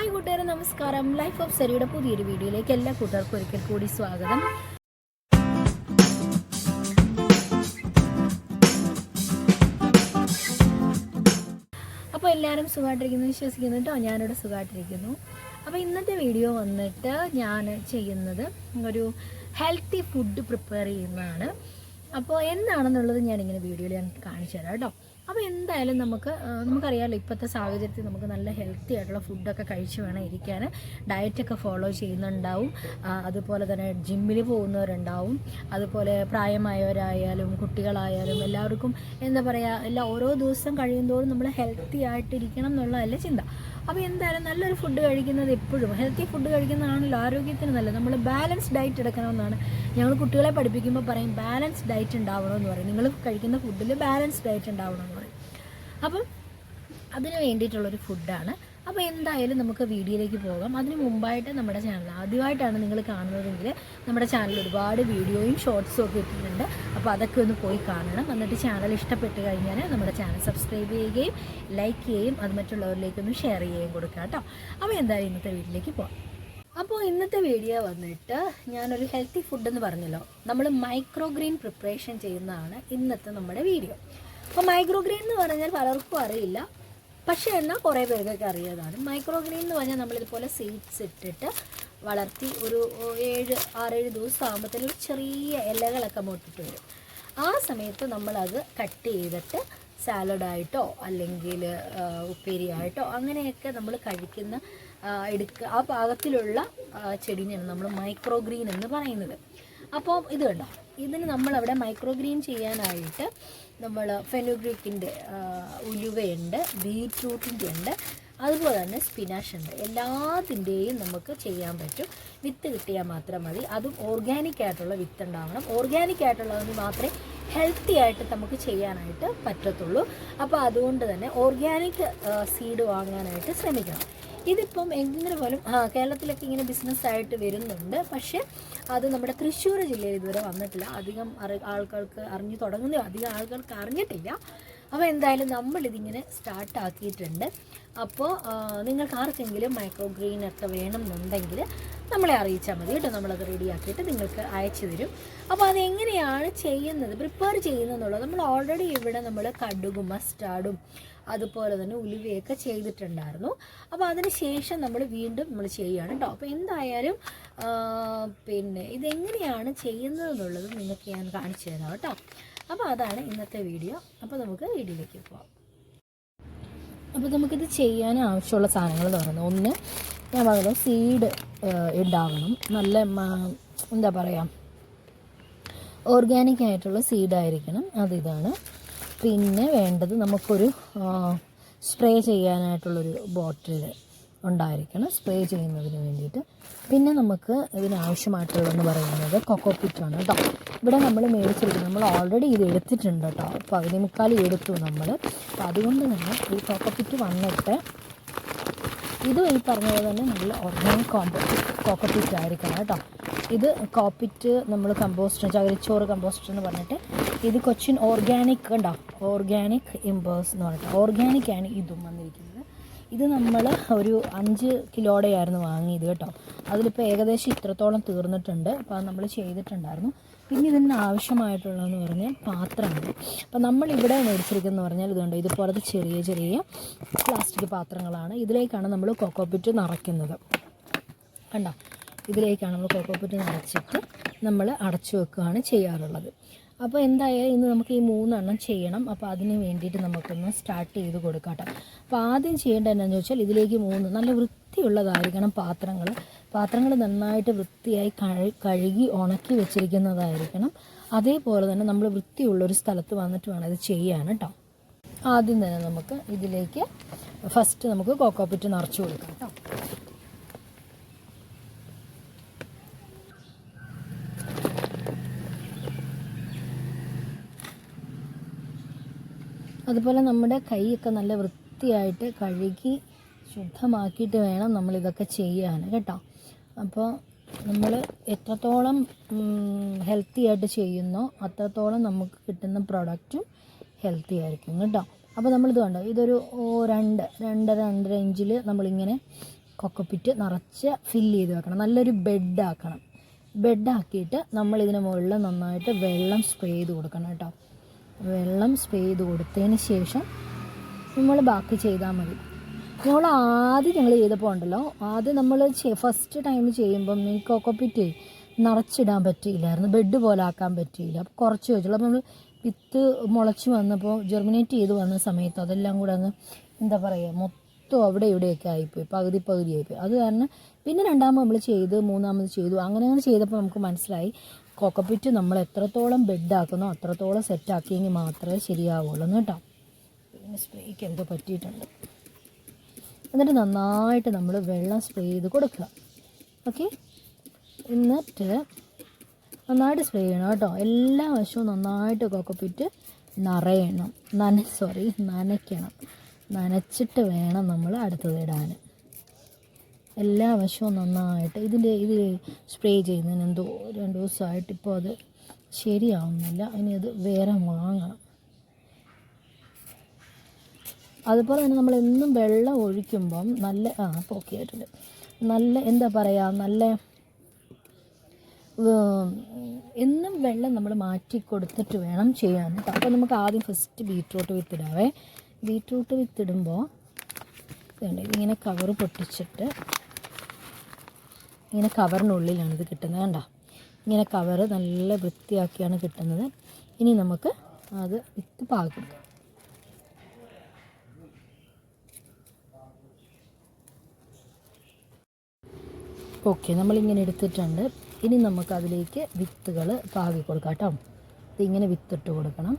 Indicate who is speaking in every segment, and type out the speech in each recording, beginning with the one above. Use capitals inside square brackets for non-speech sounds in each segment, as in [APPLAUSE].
Speaker 1: Hi കൂട്ടുകാരെ നമസ്കാരം. Life of സെറിയുടെ പുതിയൊരു വീഡിയോയിലേക്ക് എല്ലാ കൂട്ടുകാർക്കും ഒരിക്കൽ കൂടി സ്വാഗതം. അപ്പോൾ എല്ലാവരും സുഖമായിട്ടിരിക്കുന്നു വിശ്വസിക്കുന്നു കേട്ടോ. ഞാനിവിടെ സുഖമായിട്ടിരിക്കുന്നു. അപ്പോൾ ഇന്നത്തെ വീഡിയോ വന്നിട്ട് ഞാൻ ചെയ്യുന്നത് ഒരു ഹെൽത്തി ഫുഡ് പ്രിപ്പയർ ചെയ്യുന്നതാണ്. അപ്പോൾ എന്താണെന്നുള്ളത് ഞാനിങ്ങനെ വീഡിയോയിൽ ഞാൻ കാണിച്ചു തരാം കേട്ടോ. അപ്പോൾ എന്തായാലും നമുക്ക് നമുക്കറിയാമല്ലോ ഇപ്പോഴത്തെ സാഹചര്യത്തിൽ നമുക്ക് നല്ല ഹെൽത്തി ആയിട്ടുള്ള ഫുഡൊക്കെ കഴിച്ച് വേണം ഇരിക്കാൻ ഡയറ്റൊക്കെ ഫോളോ ചെയ്യുന്നുണ്ടാവും. അതുപോലെ തന്നെ ജിമ്മിൽ പോകുന്നവരുണ്ടാവും. അതുപോലെ പ്രായമായവരായാലും കുട്ടികളായാലും എല്ലാവർക്കും എന്താ പറയുക എല്ലാ ഓരോ ദിവസം കഴിയുന്തോറും നമ്മൾ ഹെൽത്തി ആയിട്ടിരിക്കണം എന്നുള്ളതല്ല ചിന്ത. അപ്പോൾ എന്തായാലും നല്ലൊരു ഫുഡ് കഴിക്കുന്നത് എപ്പോഴും ഹെൽത്തി ഫുഡ് കഴിക്കുന്നതാണല്ലോ ആരോഗ്യത്തിന് നല്ലത്. നമ്മൾ ബാലൻസ് ഡയറ്റ് എടുക്കണമെന്നാണ്. ഞങ്ങൾ കുട്ടികളെ പഠിപ്പിക്കുമ്പോൾ പറയും ബാലൻസ് ഡയറ്റ് ഉണ്ടാവണമെന്ന് പറയും. നിങ്ങൾ കഴിക്കുന്ന ഫുഡിൽ ബാലൻസ് ഡയറ്റ് ഉണ്ടാവണമെന്ന് പറയും. അപ്പം അതിന് വേണ്ടിയിട്ടുള്ളൊരു ഫുഡാണ് അപ്പോൾ എന്തായാലും നമുക്ക് വീഡിയോയിലേക്ക് പോകാം. അതിന് മുമ്പായിട്ട് നമ്മുടെ ചാനൽ ആദ്യമായിട്ടാണ് നിങ്ങൾ കാണുന്നതെങ്കിൽ നമ്മുടെ ചാനലിൽ ഒരുപാട് വീഡിയോയും ഷോർട്സും ഒക്കെ ഇട്ടിട്ടുണ്ട്. അപ്പോൾ അതൊക്കെ ഒന്ന് പോയി കാണണം. എന്നിട്ട് ചാനൽ ഇഷ്ടപ്പെട്ട് കഴിഞ്ഞാൽ നമ്മുടെ ചാനൽ സബ്സ്ക്രൈബ് ചെയ്യുകയും ലൈക്ക് ചെയ്യുകയും അത് മറ്റുള്ളവരിലേക്കൊന്ന് ഷെയർ ചെയ്യുകയും കൊടുക്കാം കേട്ടോ. അപ്പോൾ എന്തായാലും ഇന്നത്തെ വീട്ടിലേക്ക് പോകാം. അപ്പോൾ ഇന്നത്തെ വീഡിയോ വന്നിട്ട് ഞാനൊരു ഹെൽത്തി ഫുഡ് എന്ന് പറഞ്ഞല്ലോ. നമ്മൾ മൈക്രോ ഗ്രീൻ പ്രിപ്പറേഷൻ ചെയ്യുന്നതാണ് ഇന്നത്തെ നമ്മുടെ വീഡിയോ അപ്പോൾ മൈക്രോ ഗ്രീൻ എന്ന് പറഞ്ഞാൽ പലർക്കും അറിയില്ല. പക്ഷേ എന്നാൽ കുറേ പേർക്കൊക്കെ അറിയാതാണ്. മൈക്രോ ഗ്രീൻ എന്ന് പറഞ്ഞാൽ നമ്മളിതുപോലെ സീഡ്സ് ഇട്ടിട്ട് വളർത്തി ഒരു ഏഴ് ആറേഴ് ദിവസം ആകുമ്പോഴത്തേനും ഒരു ചെറിയ ഇലകളൊക്കെ മുട്ടിട്ട് വരും. ആ സമയത്ത് നമ്മളത് കട്ട് ചെയ്തിട്ട് സാലഡായിട്ടോ അല്ലെങ്കിൽ ഉപ്പേരിയായിട്ടോ അങ്ങനെയൊക്കെ നമ്മൾ കഴിക്കുന്ന എടുക്കുക ആ പാകത്തിലുള്ള ചെടീനെയാണ് നമ്മൾ മൈക്രോ ഗ്രീൻ എന്ന് പറയുന്നത്. അപ്പോൾ ഇത് കണ്ടോ? ഇതിന് നമ്മളവിടെ മൈക്രോ ഗ്രീൻ ചെയ്യാനായിട്ട് നമ്മൾ ഫെനുഗ്രിക്കിന്റെ ഉലുവയുണ്ട് ബീറ്റ്റൂട്ടിന്റെ ഉണ്ട് അതുപോലെ തന്നെ സ്പിനാഷ് ഉണ്ട്. എല്ലാത്തിന്റെയും നമുക്ക് ചെയ്യാൻ പറ്റും. വിത്ത് കിട്ടിയാൽ മാത്രം മതി. അതും ഓർഗാനിക് ആയിട്ടുള്ള വിത്ത് ഉണ്ടാവണം. ഓർഗാനിക് ആയിട്ടുള്ളതിന് മാത്രമേ ഹെൽത്തി ആയിട്ട് നമുക്ക് ചെയ്യാനായിട്ട് പറ്റത്തുള്ളൂ. അപ്പോൾ അതുകൊണ്ട് തന്നെ ഓർഗാനിക് സീഡ് വാങ്ങാനായിട്ട് ശ്രമിക്കണം. ഇതിപ്പം എങ്ങനെ പോലും കേരളത്തിലൊക്കെ ഇങ്ങനെ ബിസിനസ്സായിട്ട് വരുന്നുണ്ട്. പക്ഷേ അത് നമ്മുടെ തൃശ്ശൂർ ജില്ലയിൽ ഇതുവരെ വന്നിട്ടില്ല. അധികം ആൾക്കാർക്ക് അറിഞ്ഞു തുടങ്ങുന്ന അധികം ആൾക്കാർക്ക് അറിഞ്ഞിട്ടില്ല. അപ്പോൾ എന്തായാലും നമ്മളിതിങ്ങനെ സ്റ്റാർട്ട് ആക്കിയിട്ടുണ്ട്. അപ്പോൾ നിങ്ങൾക്ക് ആർക്കെങ്കിലും മൈക്രോ ഗ്രീൻ ഒക്കെ വേണമെന്നുണ്ടെങ്കിൽ നമ്മളെ അറിയിച്ചാൽ മതി കേട്ടോ. നമ്മളത് റെഡിയാക്കിയിട്ട് നിങ്ങൾക്ക് അയച്ചു തരും. അപ്പോൾ അതെങ്ങനെയാണ് ചെയ്യുന്നത്? പ്രിപ്പയർ ചെയ്യുന്നതെന്നുള്ളത് നമ്മൾ ഓൾറെഡി ഇവിടെ നമ്മൾ കടുകും മസ്റ്റാർഡും അതുപോലെ തന്നെ ഉലുവയൊക്കെ ചെയ്തിട്ടുണ്ടായിരുന്നു. അപ്പോൾ അതിന് ശേഷം നമ്മൾ വീണ്ടും നമ്മൾ ചെയ്യുകയാണ് കേട്ടോ. അപ്പോൾ എന്തായാലും പിന്നെ ഇതെങ്ങനെയാണ് ചെയ്യുന്നതെന്നുള്ളത് നിങ്ങൾക്ക് ഞാൻ കാണിച്ചു തരാം കേട്ടോ. അപ്പോൾ അതാണ് ഇന്നത്തെ വീഡിയോ. അപ്പോൾ നമുക്ക് വീഡിയോയിലേക്ക് പോവാം. അപ്പോൾ നമുക്കിത് ചെയ്യാൻ ആവശ്യമുള്ള സാധനങ്ങൾ എന്ന് പറയുന്നത് ഒന്ന് ഞാൻ പറയുന്നത് സീഡ് ഉണ്ടാവണം നല്ല എന്താ പറയുക ഓർഗാനിക് ആയിട്ടുള്ള സീഡായിരിക്കണം അതിതാണ് പിന്നെ വേണ്ടത് നമുക്കൊരു സ്പ്രേ ചെയ്യാനായിട്ടുള്ളൊരു ബോട്ടിൽ ഉണ്ടായിരിക്കണം. സ്പ്രേ ചെയ്യുന്നതിന് വേണ്ടിയിട്ട്. പിന്നെ നമുക്ക് ഇതിനാവശ്യമായിട്ടുള്ളതെന്ന് പറയുന്നത് കൊക്കോ പിറ്റാണ് കേട്ടോ. ഇവിടെ നമ്മൾ മേടിച്ചിരിക്കുന്നത് നമ്മൾ ഓൾറെഡി ഇത് എടുത്തിട്ടുണ്ട് കേട്ടോ. പകുതി മുക്കാൽ എടുത്തു നമ്മൾ അപ്പോൾ അതുകൊണ്ട് തന്നെ ഈ കൊക്കോ പിറ്റ് വന്നിട്ട് ഇതും ഈ പറഞ്ഞ തന്നെ നല്ല ഓർഗാനിക് കോമ്പോസ്റ്റ് കോക്കോ പിറ്റ് ആയിരിക്കണം കേട്ടോ. ഇത് കോപ്പിറ്റ് നമ്മൾ കമ്പോസ്റ്റ് ചകിരിച്ചോറ് കമ്പോസ്റ്റ് എന്ന് പറഞ്ഞിട്ട് ഇത് കൊച്ചിൻ ഓർഗാനിക് ഉണ്ടോ ഓർഗാനിക് ഇമ്പേഴ്സ് എന്ന് പറഞ്ഞിട്ട്. ഓർഗാനിക് ആണ് ഇതും വന്നിരിക്കുന്നത്. ഇത് നമ്മൾ ഒരു അഞ്ച് കിലോടെയായിരുന്നു വാങ്ങിയത് കേട്ടോ. അതിലിപ്പോൾ ഏകദേശം ഇത്രത്തോളം തീർന്നിട്ടുണ്ട്. അപ്പോൾ അത് നമ്മൾ ചെയ്തിട്ടുണ്ടായിരുന്നു. പിന്നെ ഇതിന് ആവശ്യമായിട്ടുള്ളതെന്ന് പറഞ്ഞാൽ പാത്രമാണ്. അപ്പോൾ നമ്മളിവിടെ മേടിച്ചിരിക്കുന്നതെന്ന് പറഞ്ഞാൽ ഇതുണ്ട്. ഇതുപോലത്തെ ചെറിയ ചെറിയ പ്ലാസ്റ്റിക് പാത്രങ്ങളാണ്. ഇതിലേക്കാണ് നമ്മൾ കൊക്കോപ്പിറ്റ് നിറയ്ക്കുന്നത്. കണ്ടോ? ഇതിലേക്കാണ് നമ്മൾ കൊക്കോപ്പിറ്റ് നിറച്ചിട്ട് നമ്മൾ അടച്ചു വെക്കുകയാണ് ചെയ്യാറുള്ളത്. അപ്പോൾ എന്തായാലും ഇന്ന് നമുക്ക് ഈ മൂന്നെണ്ണം ചെയ്യണം. അപ്പോൾ അതിന് വേണ്ടിയിട്ട് നമുക്കൊന്ന് സ്റ്റാർട്ട് ചെയ്ത് കൊടുക്കാം അപ്പോൾ ആദ്യം ചെയ്യേണ്ടത് എന്താണെന്ന് വെച്ചാൽ ഇതിലേക്ക് മൂന്ന് നല്ല വൃത്തിയുള്ളതായിരിക്കണം പാത്രങ്ങൾ പാത്രങ്ങൾ നന്നായിട്ട് വൃത്തിയായി കഴുകി ഉണക്കി വെച്ചിരിക്കുന്നതായിരിക്കണം. അതേപോലെ തന്നെ നമ്മൾ വൃത്തിയുള്ളൊരു സ്ഥലത്ത് വന്നിട്ട് വേണം ഇത് ചെയ്യാൻ കേട്ടോ. ആദ്യം തന്നെ നമുക്ക് ഇതിലേക്ക് ഫസ്റ്റ് നമുക്ക് കോക്കോപ്പിറ്റ് നിറച്ച് കൊടുക്കാം കേട്ടോ. അതുപോലെ നമ്മുടെ കൈയൊക്കെ നല്ല വൃത്തിയായിട്ട് കഴുകി ശുദ്ധമാക്കിയിട്ട് വേണം നമ്മളിതൊക്കെ ചെയ്യാൻ കേട്ടോ? അപ്പോൾ നമ്മൾ എത്രത്തോളം ഹെൽത്തി ആയിട്ട് ചെയ്യുന്നോ അത്രത്തോളം നമുക്ക് കിട്ടുന്ന പ്രൊഡക്റ്റും ഹെൽത്തി ആയിരിക്കും കേട്ടോ? അപ്പോൾ നമ്മളിത് കണ്ടോ? ഇതൊരു രണ്ട് രണ്ട് രണ്ടര ഇഞ്ചിൽ നമ്മളിങ്ങനെ കൊക്കപ്പിറ്റ് നിറച്ച് ഫില്ല് ചെയ്ത് വെക്കണം. നല്ലൊരു ബെഡാക്കണം ബെഡാക്കിയിട്ട് നമ്മളിതിന് മുകളിൽ നന്നായിട്ട് വെള്ളം സ്പ്രേ ചെയ്ത് കൊടുക്കണം കേട്ടോ? വെള്ളം സ്പ്രേ ചെയ്ത് കൊടുത്തതിന് ശേഷം നമ്മൾ ബാക്കി ചെയ്താൽ മതി. ഞങ്ങൾ ആദ്യം ഞങ്ങൾ ചെയ്തപ്പോൾ ഉണ്ടല്ലോ ആദ്യം നമ്മൾ ഫസ്റ്റ് ടൈം ചെയ്യുമ്പം ഈ കൊക്കപ്പിറ്റ് നിറച്ചിടാൻ പറ്റിയില്ലായിരുന്നു ബെഡ് പോലെ ആക്കാൻ പറ്റിയില്ല. അപ്പോൾ കുറച്ച് വെച്ചുള്ളൂ അപ്പോൾ നമ്മൾ വിത്ത് മുളച്ച് വന്നപ്പോൾ ജെർമിനേറ്റ് ചെയ്ത് വന്ന സമയത്ത് അതെല്ലാം കൂടെ അങ്ങ് എന്താ പറയുക മൊത്തം അവിടെ ഇവിടെയൊക്കെ ആയിപ്പോയി പകുതി പകുതി ആയിപ്പോയി. അത് കാരണം പിന്നെ രണ്ടാമത് നമ്മൾ ചെയ്ത് മൂന്നാമത് ചെയ്തു അങ്ങനെ അങ്ങനെ ചെയ്തപ്പോൾ നമുക്ക് മനസ്സിലായി. കൊക്കപ്പിറ്റ് നമ്മൾ എത്രത്തോളം ബെഡാക്കുന്നോ അത്രത്തോളം സെറ്റാക്കിയെങ്കിൽ മാത്രമേ ശരിയാവുള്ളൂ കേട്ടോ. പിന്നെ സ്പ്രേക്ക് എന്തോ പറ്റിയിട്ടുണ്ട്? എന്നിട്ട് നന്നായിട്ട് നമ്മൾ വെള്ളം സ്പ്രേ ചെയ്ത് കൊടുക്കുക. ഓക്കെ എന്നിട്ട് നന്നായിട്ട് സ്പ്രേ ചെയ്യണം കേട്ടോ. എല്ലാ വശവും നന്നായിട്ട് കൊക്കപ്പിറ്റ് നിറയണം. നന സോറി നനയ്ക്കണം. നനച്ചിട്ട് വേണം നമ്മൾ അടുത്തത് ഇടാൻ. എല്ലാ വശവും നന്നായിട്ട് ഇതിന്റെ ഇത് സ്പ്രേ ചെയ്യുന്നതിന് എന്തോ രണ്ട് ദിവസമായിട്ട് ഇപ്പോൾ അത് ശരിയാവുന്നില്ല. ഇനി അത് വേറെ വാങ്ങണം. അതുപോലെ തന്നെ നമ്മൾ എന്നും വെള്ളം ഒഴിക്കുമ്പം നല്ല ആ ഓക്കെ ആയിട്ടുണ്ട്. നല്ല എന്താ പറയുക നല്ല എന്നും വെള്ളം നമ്മൾ മാറ്റി കൊടുത്തിട്ട് വേണം ചെയ്യാൻ. അപ്പോൾ നമുക്ക് ആദ്യം ഫസ്റ്റ് ബീറ്റ്റൂട്ട് വിത്തിടാവേ ബീറ്റ്റൂട്ട് വിത്തിടുമ്പോൾ ഇതുണ്ട് ഇതിങ്ങനെ കവർ പൊട്ടിച്ചിട്ട് ഇങ്ങനെ കവറിനുള്ളിലാണ് ഇത് കിട്ടുന്നത്. കണ്ടോ? ഇങ്ങനെ കവറ് നല്ല വൃത്തിയാക്കിയാണ് കിട്ടുന്നത്. ഇനി നമുക്ക് അത് വിത്ത് പാകും. ഓക്കെ നമ്മളിങ്ങനെ എടുത്തിട്ടുണ്ട്. ഇനി നമുക്ക് അതിലേക്ക് വിത്തുകൾ പാകി കൊടുക്കാം കേട്ടോ. ഇതിങ്ങനെ വിത്തിട്ട് കൊടുക്കണം.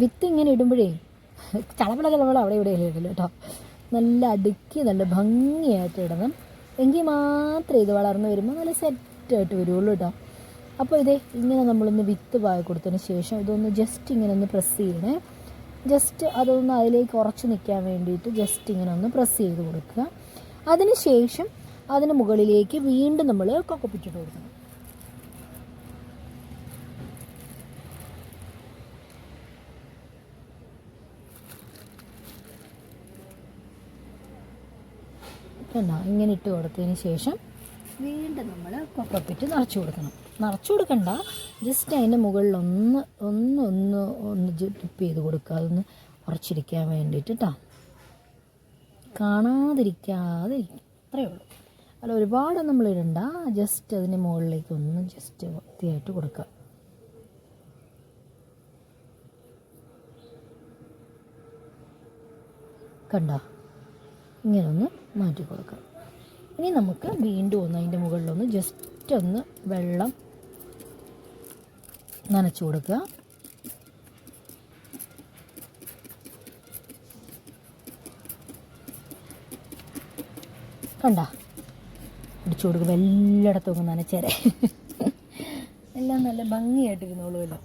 Speaker 1: വിത്ത് ഇങ്ങനെ ഇടുമ്പോഴേ ചളവള ചളവള അവിടെ ഇവിടെ ഇടല്ലോ കേട്ടോ. നല്ല അടുക്കി നല്ല ഭംഗിയായിട്ട് ഇടണം. എങ്കിൽ മാത്രം ഇത് വളർന്നു വരുമ്പോൾ നല്ല സെറ്റായിട്ട് വരുള്ളൂ കേട്ടോ. അപ്പോൾ ഇതേ ഇങ്ങനെ നമ്മളൊന്ന് വിത്ത് പായ കൊടുത്തതിന് ശേഷം ഇതൊന്ന് ജസ്റ്റ് ഇങ്ങനെ ഒന്ന് പ്രസ് ചെയ്യണേ. ജസ്റ്റ് അതൊന്ന് അതിലേക്ക് ഉറച്ചു നിൽക്കാൻ വേണ്ടിയിട്ട് ജസ്റ്റ് ഇങ്ങനെ ഒന്ന് പ്രസ് ചെയ്ത് കൊടുക്കുക. അതിന് ശേഷം അതിന് മുകളിലേക്ക് വീണ്ടും നമ്മൾ കൊക്കപ്പിച്ചിട്ട് കൊടുക്കണം. കണ്ടോ ഇങ്ങനെ ഇട്ട് കൊടുത്തതിന് ശേഷം വീണ്ടും നമ്മൾ കൊക്കപ്പിറ്റ് നിറച്ചു കൊടുക്കണം. നിറച്ചു കൊടുക്കണ്ട ജസ്റ്റ് അതിന്റെ മുകളിൽ ഒന്ന് ഒന്ന് ഒന്ന് ഒന്ന് ടിപ്പ് ചെയ്ത് കൊടുക്കുക. അതൊന്ന് ഉറച്ചിരിക്കാൻ വേണ്ടിയിട്ട് കേട്ടോ കാണാതിരിക്കാതെ അത്രയേ ഉള്ളൂ. അല്ല ഒരുപാട് നമ്മൾ ഇടണ്ട. ജസ്റ്റ് അതിന്റെ മുകളിലേക്ക് ഒന്ന് ജസ്റ്റ് വൃത്തിയായിട്ട് കൊടുക്കുക. കണ്ട? ഇങ്ങനെ ഒന്ന് മാറ്റി കൊടുക്കുക ഇനി നമുക്ക് വീണ്ടും ഒന്ന് അതിന്റെ മുകളിലൊന്ന് ജസ്റ്റ് ഒന്ന് വെള്ളം നനച്ചു കൊടുക്കുക. കണ്ട? അടിച്ചു കൊടുക്കുക എല്ലായിടത്തും നനച്ചേരെ. എല്ലാം നല്ല ഭംഗിയായിട്ടിരുന്നോളുമല്ലോ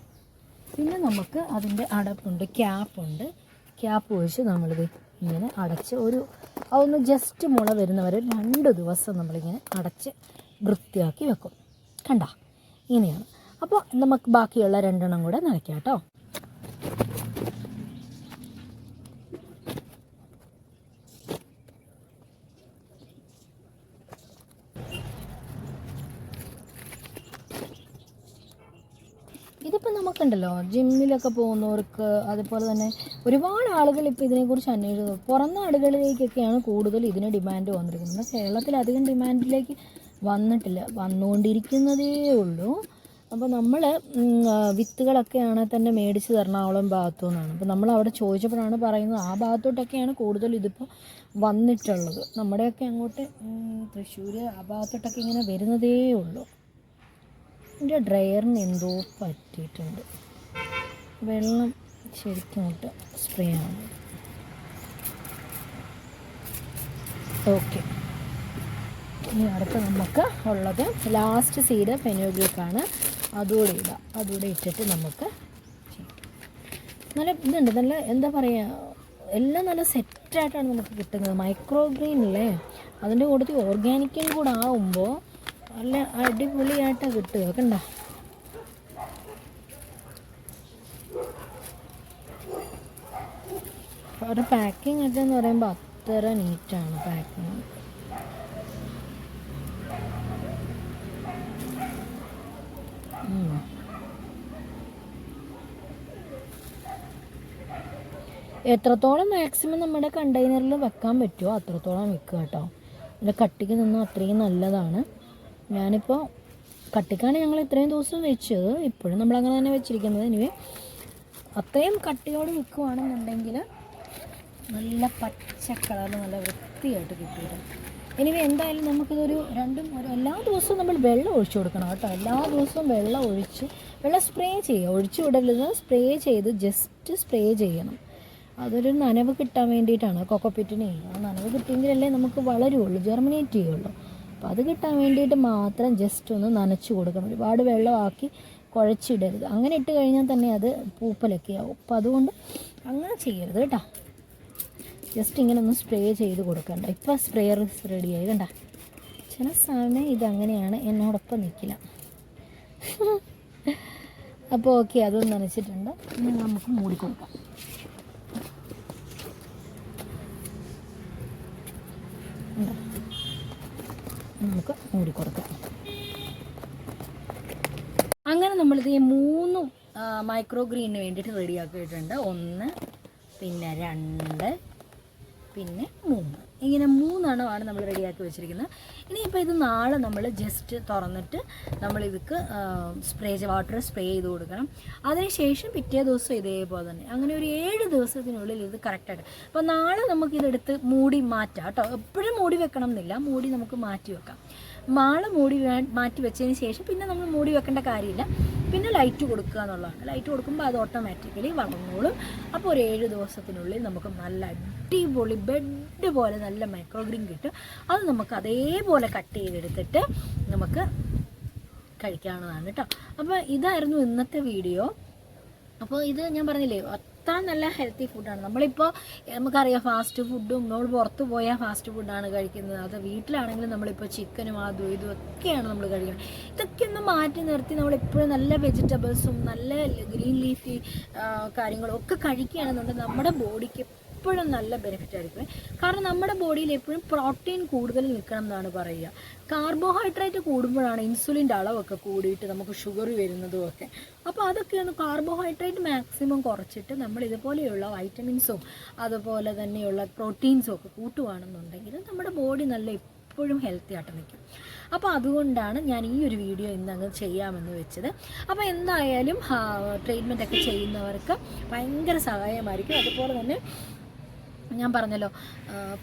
Speaker 1: പിന്നെ നമുക്ക് അതിന്റെ അടപ്പുണ്ട് ക്യാപ്പുണ്ട്. ക്യാപ്പ് ഒഴിച്ച് നമ്മളിത് ഇങ്ങനെ അടച്ച് ഒരു അതൊന്ന് ജസ്റ്റ് മുള വരുന്നവരെ വരെ രണ്ട് ദിവസം നമ്മളിങ്ങനെ അടച്ച് വൃത്തിയാക്കി വെക്കും. കണ്ട? ഇങ്ങനെയാണ്. അപ്പോൾ നമുക്ക് ബാക്കിയുള്ള രണ്ടെണ്ണം കൂടെ നനയ്ക്കാം കേട്ടോ. നമുക്കുണ്ടല്ലോ ജിമ്മിലൊക്കെ പോകുന്നവർക്ക് അതുപോലെ തന്നെ ഒരുപാട് ആളുകൾ ഇപ്പോൾ ഇതിനെക്കുറിച്ച് അന്വേഷിച്ചു. പുറം നാടുകളിലേക്കൊക്കെയാണ് കൂടുതൽ ഇതിന് ഡിമാൻഡ് വന്നിരിക്കുന്നത്. കേരളത്തിൽ അധികം ഡിമാൻഡിലേക്ക് വന്നിട്ടില്ല. വന്നുകൊണ്ടിരിക്കുന്നതേ ഉള്ളൂ. അപ്പോൾ നമ്മൾ വിത്തുകളൊക്കെയാണ് തന്നെ മേടിച്ച് എറണാകുളം ഭാഗത്തു നിന്നാണ്. അപ്പോൾ നമ്മൾ അവിടെ ചോദിച്ചപ്പോഴാണ് പറയുന്നത് ആ ഭാഗത്തോട്ടൊക്കെയാണ് കൂടുതൽ ഇതിപ്പോൾ വന്നിട്ടുള്ളത്. നമ്മുടെയൊക്കെ അങ്ങോട്ട് തൃശ്ശൂർ ആ ഭാഗത്തോട്ടൊക്കെ ഇങ്ങനെ വരുന്നതേ ഉള്ളൂ. എന്റെ ഡ്രയറിന് എന്തോ പറ്റിയിട്ടുണ്ട്. വെള്ളം ശരിക്കും ഇങ്ങോട്ട് സ്പ്രേ ആണ് ഓക്കെ ഇനി അടുത്ത് നമുക്ക് ഉള്ളത് ലാസ്റ്റ് സീഡ് ഫെനോഗ്രിക്കാണ് അതുകൂടെ ഇടാം. അതുകൂടെ ഇട്ടിട്ട് നമുക്ക്. നല്ല ഇതുണ്ട്. നല്ല എന്താ പറയുക എല്ലാം നല്ല സെറ്റായിട്ടാണ് നമുക്ക് കിട്ടുന്നത്. മൈക്രോ ഗ്രീൻ അല്ലേ അതിന്റെ കൂട്ടത്തിൽ ഓർഗാനിക്കും കൂടെ ആവുമ്പോൾ നല്ല അടിപൊളിയായിട്ടാണ് കിട്ടുക. കണ്ട? അവരുടെ പാക്കിംഗ് ഒക്കെ എന്ന് പറയുമ്പോൾ അത്ര നീറ്റാണ് പാക്കിംഗ് എത്രത്തോളം മാക്സിമം നമ്മുടെ കണ്ടെയ്നറിൽ വെക്കാൻ പറ്റുമോ അത്രത്തോളം വെക്കുക കേട്ടോ. അതിന്റെ കട്ടിക്ക് നിന്നാൽ അത്രയും നല്ലതാണ്. ഞാനിപ്പോൾ കട്ടിക്കാണ് ഞങ്ങൾ ഇത്രയും ദിവസം വെച്ചത്. ഇപ്പോഴും നമ്മളങ്ങനെ തന്നെ വെച്ചിരിക്കുന്നത്. ഇനി അത്രയും കട്ടിയോട് നിൽക്കുവാണെന്നുണ്ടെങ്കിൽ നല്ല പച്ച കളറിൽ നല്ല വൃത്തിയായിട്ട് കിട്ടിയിട്ടുണ്ട്. ഇനി എന്തായാലും നമുക്കിതൊരു രണ്ടും ഒരു എല്ലാ ദിവസവും നമ്മൾ വെള്ളം ഒഴിച്ചു കൊടുക്കണം കേട്ടോ. എല്ലാ ദിവസവും വെള്ളം ഒഴിച്ച് വെള്ളം സ്പ്രേ ചെയ്യുക. ഒഴിച്ചു വിടരുത്. സ്പ്രേ ചെയ്ത് ജസ്റ്റ് സ്പ്രേ ചെയ്യണം. അതൊരു നനവ് കിട്ടാൻ വേണ്ടിയിട്ടാണ്. കൊക്കോപ്പിറ്റിനെ ആ നനവ് കിട്ടിയെങ്കിലല്ലേ നമുക്ക് വളരുള്ളൂ ജെർമിനേറ്റ് ചെയ്യുള്ളൂ. അപ്പോൾ അത് കിട്ടാൻ വേണ്ടിയിട്ട് മാത്രം ജസ്റ്റ് ഒന്ന് നനച്ചു കൊടുക്കണം. ഒരുപാട് വെള്ളമാക്കി കുഴച്ചിടരുത്. അങ്ങനെ ഇട്ട് കഴിഞ്ഞാൽ തന്നെ അത് പൂപ്പലൊക്കെ ആവും അപ്പോൾ അതുകൊണ്ട് അങ്ങനെ ചെയ്യരുത് കേട്ടോ. ജസ്റ്റ് ഇങ്ങനെ ഒന്ന് സ്പ്രേ ചെയ്ത് കൊടുക്കണ്ട. ഇപ്പോൾ സ്പ്രേയർ റെഡിയായി കണ്ട? ചില സമയം ഇതങ്ങനെയാണ്. എന്നോടൊപ്പം നിൽക്കില്ല [LAUGHS] അപ്പോൾ ഓക്കെ അതൊന്ന് നനച്ചിട്ടുണ്ട്. ഇനി നമുക്ക് മൂടി കൊടുക്കാം. ഉണ്ടോ? നമുക്ക് മൂടി കൊടുക്കാം. അങ്ങനെ നമ്മളിത് ഈ മൂന്ന് മൈക്രോ ഗ്രീനിന് വേണ്ടിയിട്ട് റെഡിയാക്കിയിട്ടുണ്ട് ഒന്ന് പിന്നെ രണ്ട് പിന്നെ മൂന്ന്. ഇങ്ങനെ മൂന്നെണ്ണമാണ് നമ്മൾ റെഡിയാക്കി വെച്ചിരിക്കുന്നത്. ഇനിയിപ്പോൾ ഇത് നാളെ നമ്മൾ ജസ്റ്റ് തുറന്നിട്ട് നമ്മൾ ഇതൊക്കെ സ്പ്രേ വാട്ടർ സ്പ്രേ ചെയ്ത് കൊടുക്കണം. അതിനുശേഷം പിറ്റേ ദിവസം ഇതേപോലെ തന്നെ. അങ്ങനെ ഒരു ഏഴ് ദിവസത്തിനുള്ളിൽ ഇത് കറക്റ്റായിട്ട് അപ്പോൾ നാളെ നമുക്കിതെടുത്ത് മൂടി മാറ്റാം കേട്ടോ. എപ്പോഴും മൂടി വെക്കണം എന്നില്ല മൂടി നമുക്ക് മാറ്റി വെക്കാം. മാൾ മൂടി മാറ്റി വെച്ചതിന് ശേഷം പിന്നെ നമ്മൾ മൂടി വെക്കേണ്ട കാര്യമില്ല. പിന്നെ ലൈറ്റ് കൊടുക്കുക എന്നുള്ളതാണ്. ലൈറ്റ് കൊടുക്കുമ്പോൾ അത് ഓട്ടോമാറ്റിക്കലി വളർന്നോളും. അപ്പോൾ ഒരു ഏഴ് ദിവസത്തിനുള്ളിൽ നമുക്ക് നല്ല അടിപൊളി ബെഡ് പോലെ നല്ല മൈക്രോഗ്രീൻ കിട്ടും. അത് നമുക്ക് അതേപോലെ കട്ട് ചെയ്തെടുത്തിട്ട് നമുക്ക് കഴിക്കാവുന്നതാണ് കേട്ടോ. അപ്പോൾ ഇതായിരുന്നു ഇന്നത്തെ വീഡിയോ അപ്പോൾ ഇത് ഞാൻ പറഞ്ഞില്ലേ അത്ര നല്ല ഹെൽത്തി ഫുഡാണ് നമ്മളിപ്പോൾ നമുക്കറിയാം ഫാസ്റ്റ് ഫുഡും നമ്മൾ പുറത്ത് പോയാൽ ഫാസ്റ്റ് ഫുഡാണ് കഴിക്കുന്നത്. അത് വീട്ടിലാണെങ്കിലും നമ്മളിപ്പോൾ ചിക്കനും അതും ഇതും ഒക്കെയാണ് നമ്മൾ കഴിക്കുന്നത്. ഇതൊക്കെ ഒന്ന് മാറ്റി നിർത്തി നമ്മളെപ്പോഴും നല്ല വെജിറ്റബിൾസും നല്ല ഗ്രീൻ ലീഫി കാര്യങ്ങളും ഒക്കെ കഴിക്കുകയാണെന്നുണ്ടെങ്കിൽ നമ്മുടെ ബോഡിക്ക് എപ്പോഴും നല്ല ബെനിഫിറ്റ് ആയിരിക്കും. കാരണം നമ്മുടെ ബോഡിയിൽ എപ്പോഴും പ്രോട്ടീൻ കൂടുതൽ നിൽക്കണം എന്നാണ് പറയുക. കാർബോഹൈഡ്രേറ്റ് കൂടുമ്പോഴാണ് ഇൻസുലിന്റെ അളവൊക്കെ കൂടിയിട്ട് നമുക്ക് ഷുഗർ വരുന്നതും ഒക്കെ. അപ്പോൾ അതൊക്കെയാണ് കാർബോഹൈഡ്രേറ്റ് മാക്സിമം കുറച്ചിട്ട് നമ്മൾ ഇതുപോലെയുള്ള വൈറ്റമിൻസും അതുപോലെ തന്നെയുള്ള പ്രോട്ടീൻസും ഒക്കെ കൂട്ടുവാണെന്നുണ്ടെങ്കിൽ നമ്മുടെ ബോഡി നല്ല എപ്പോഴും ഹെൽത്തി ആയിട്ട് നിൽക്കും. അപ്പോൾ അതുകൊണ്ടാണ് ഞാൻ ഈ ഒരു വീഡിയോ ഇന്ന് അങ്ങ് ചെയ്യാമെന്ന് വെച്ചത്. അപ്പോൾ എന്തായാലും ട്രീറ്റ്മെന്റൊക്കെ ചെയ്യുന്നവർക്ക് ഭയങ്കര സഹായമായിരിക്കും. അതുപോലെ തന്നെ ഞാൻ പറഞ്ഞല്ലോ.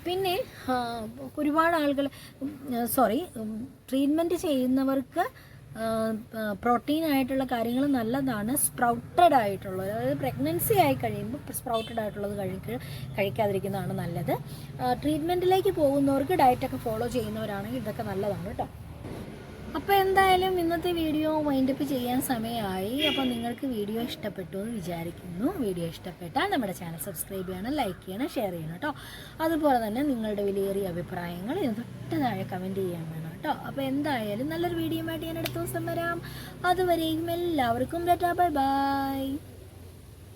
Speaker 1: പിന്നെ ഒരുപാട് ആളുകൾ സോറി ട്രീറ്റ്മെന്റ് ചെയ്യുന്നവർക്ക് പ്രോട്ടീൻ ആയിട്ടുള്ള കാര്യങ്ങൾ നല്ലതാണ്. സ്പ്രൗട്ടഡ് ആയിട്ടുള്ളത് അതായത് പ്രഗ്നൻസി ആയി കഴിയുമ്പോൾ സ്പ്രൗട്ടഡ് ആയിട്ടുള്ളത് കഴിക്ക കഴിക്കാതിരിക്കുന്നതാണ് നല്ലത്. ട്രീറ്റ്മെന്റിലേക്ക് പോകുന്നവർക്ക് ഡയറ്റൊക്കെ ഫോളോ ചെയ്യുന്നവരാണെങ്കിൽ ഇതൊക്കെ നല്ലതാണ് കേട്ടോ. അപ്പോൾ എന്തായാലും ഇന്നത്തെ വീഡിയോ വൈൻഡപ്പ് ചെയ്യാൻ സമയമായി. അപ്പോൾ നിങ്ങൾക്ക് വീഡിയോ ഇഷ്ടപ്പെട്ടു എന്ന് വിചാരിക്കുന്നു. വീഡിയോ ഇഷ്ടപ്പെട്ടാൽ നമ്മുടെ ചാനൽ സബ്സ്ക്രൈബ് ചെയ്യണം ലൈക്ക് ചെയ്യണം ഷെയർ ചെയ്യണം കേട്ടോ. അതുപോലെ തന്നെ നിങ്ങളുടെ വിലയേറിയ അഭിപ്രായങ്ങൾ തൊട്ട് താഴെ കമന്റ് ചെയ്യാൻ വേണം കേട്ടോ. അപ്പോൾ എന്തായാലും നല്ലൊരു വീഡിയോ ആയിട്ട് ഞാൻ അടുത്ത ദിവസം വരാം. അതുവരെയും എല്ലാവർക്കും ബൈ ബൈ